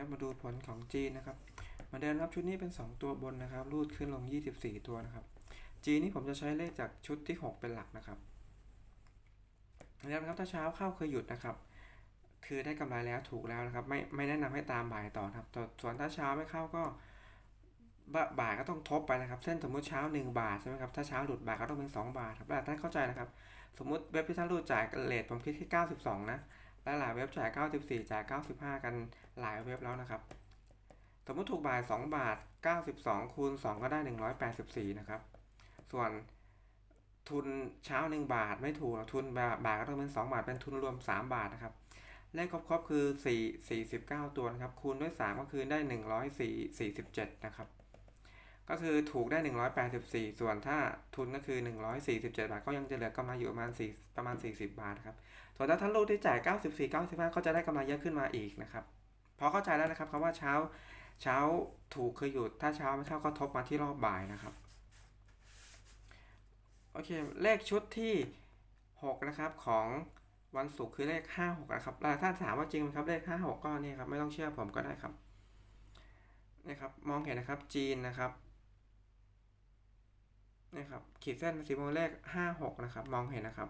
นะครับ มาดูผลของจีนนะครับมาเดินรับชุดนี้เป็น 2 ตัวบนนะครับ รูดขึ้นลง 24 ตัวนะครับ จีนนี่ผมจะใช้เลขจากชุดที่ 6 เป็นหลักนะครับแล้วนะครับถ้าเช้าเข้าเคยหยุดนะครับ คือได้กำไรแล้วถูกแล้วนะครับ ไม่ไม่แนะนำให้ตามบ่ายต่อครับต่ส่วนถ้าเช้าไม่เข้าก็บ่บ่ายก็ต้องทบไปนะครับ เส้นสมมุติเช้า 1 บาทใช่ไหมครับถ้าเช้าหลุดบ่ายก็ต้องเป็น 2 บาทครับแล้วท่านเข้าใจนะครับ สมมุติเว็บที่ท่านรูดจ่ายเลทผมคิดที่92 นะ และหลายเว็บจ่าย 94 จ่าย 95 กันหลายเว็บแล้วนะครับ สมมติถูกบ่าย 2 บาท 92 คูณ 2 ก็ได้ 184 นะครับ ส่วนทุนเช้า 1 บาทไม่ถูกทุนบาทก็ต้องเป็น 2 บาท เป็นทุนรวม 3 บาทนะครับ เลขครบๆคือ 4 49 ตัวนะครับ คูณด้วย 3 ก็คือได้ 1 4 47นะครับ ก็คือถูกได้ 184 ส่วนถ้าทุนก็คือ 147 บาท ก็ยังจะเหลือกำไรอยู่ประมาณ4ประมาณ 40 บาทครับ ส่วนถ้าท่านลูกที่จ่าย 94 95 ก็จะได้กำไรเยอะขึ้นมาอีกนะครับ พอเข้าใจแล้วนะครับคำว่าเช้า เช้าถูกคือหยุด ถ้าเช้าไม่เข้าก็ทบมาที่รอบบ่ายนะครับ โอเค เลขชุดที่ 6 นะครับของวันศุกร์คือเลข 56 นะครับแล้วถ้าถามว่าจริงไหมครับเลข 56 ก็นี่ครับไม่ต้องเชื่อผมก็ได้ครับนี่ครับมองเห็นนะครับจีนนะครับ นี่ครับขีดเส้นสีม่วงเลข56นะครับมองเห็นนะครับ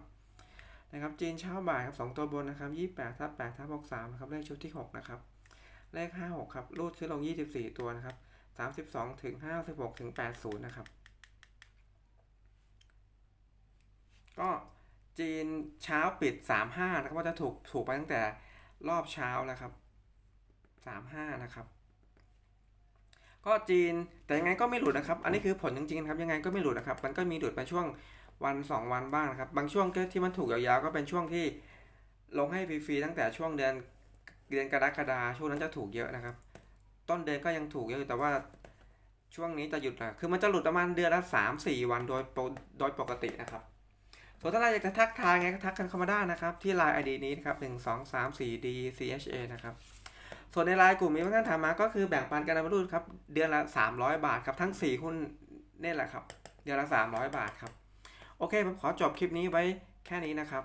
นะครับจีนเช้าบ่ายครับ2ตัวบนนะครับ28ทับ8ทับ63นะครับเลขชุดที่6นะครับเลข56ครับรูดขึ้นลง24ตัวนะครับ32ถึง56ถึง80นะครับ ก็จีนเช้าปิด35นะครับว่าจะถูกถูกไปตั้งแต่รอบเช้านะครับ35นะครับ ก็จีนแต่ยังไงก็ไม่หลุดนะครับ อันนี้คือผลจริงๆนะครับยังไงก็ไม่หลุดนะครับ มันก็มีหลุดไปช่วงวัน 2 วันบ้างนะครับ บางช่วงก็ที่มันถูกยาวๆก็เป็นช่วงที่ลงให้ฟรีๆตั้งแต่ช่วงเดือนเดือนกรกฎาช่วงนั้นจะถูกเยอะนะครับ ต้นเดือนก็ยังถูกเยอะอยู่แต่ว่าช่วงนี้จะหยุดนะคือมันจะหลุดประมาณเดือนละ3 4วันโดยปกโดยปกตินะครับส่วนถ้าใครอยากจะทักทายไงก็ทักกันเข้ามาได้นะครับ ที่ Line ID นี้นะครับ1 2 3 4 D C H A นะครับ ส่วนในรายกลุ่มมีเพื่อนถามมาก็คือแบ่งปันกันมาดูครับ เดือนละ 300 บาทครับทั้ง 4 หุ้นนี่แหละครับ เดือนละ 300 บาทครับ โอเคผมขอจบคลิปนี้ไว้แค่นี้นะครับ